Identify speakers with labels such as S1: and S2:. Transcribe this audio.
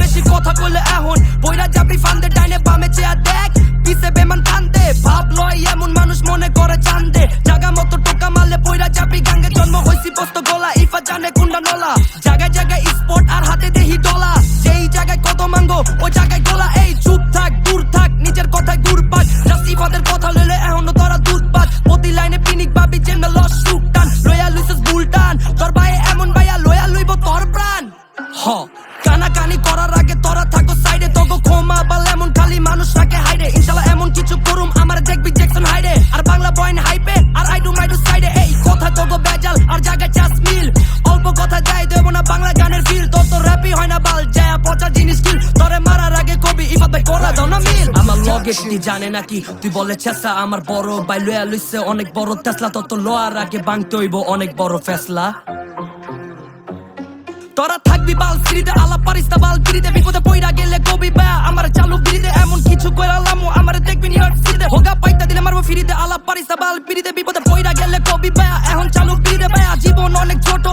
S1: বেশি কথা বলে এখন। বইরা যাবি ফান্দে, ডাইনে বামে চেয়ার দেখ। পিছে বেমান কান্দে ভাব লয় এমন মানুষ মনে করে চান্দে। জাগা মতো টোকা মারলে বইরা যাবি গাঙ্গে জন্ম হয়েছি বস্ত গলা, ইফা জানে কুন্ডা নলা। জায়গায় জায়গায় আগে তুই জানে নাকি? তুই বলে আমার বড় লয়া লইছে, অনেক বড় তেসলা তত লোয়ার আগে অনেক বড় ফেসলা। তোরা থাকবি বাল সিঁড়িতে, আলাপ পারিস না বাল গিরিতে, বিপদে পইরা গেলে কবি বা আমার চালু গিরিতে, এমন কিছু কইরা লামু, আমার দেখবি নি হট হোগা পাইতা দিলে মারবো ফিরিতে, আলাপ পারিস না বাল গিরিতে, বিপদে পইরা গেলে কবি বা এখন চালু গিরিতে বা জীবন অনেক ছোট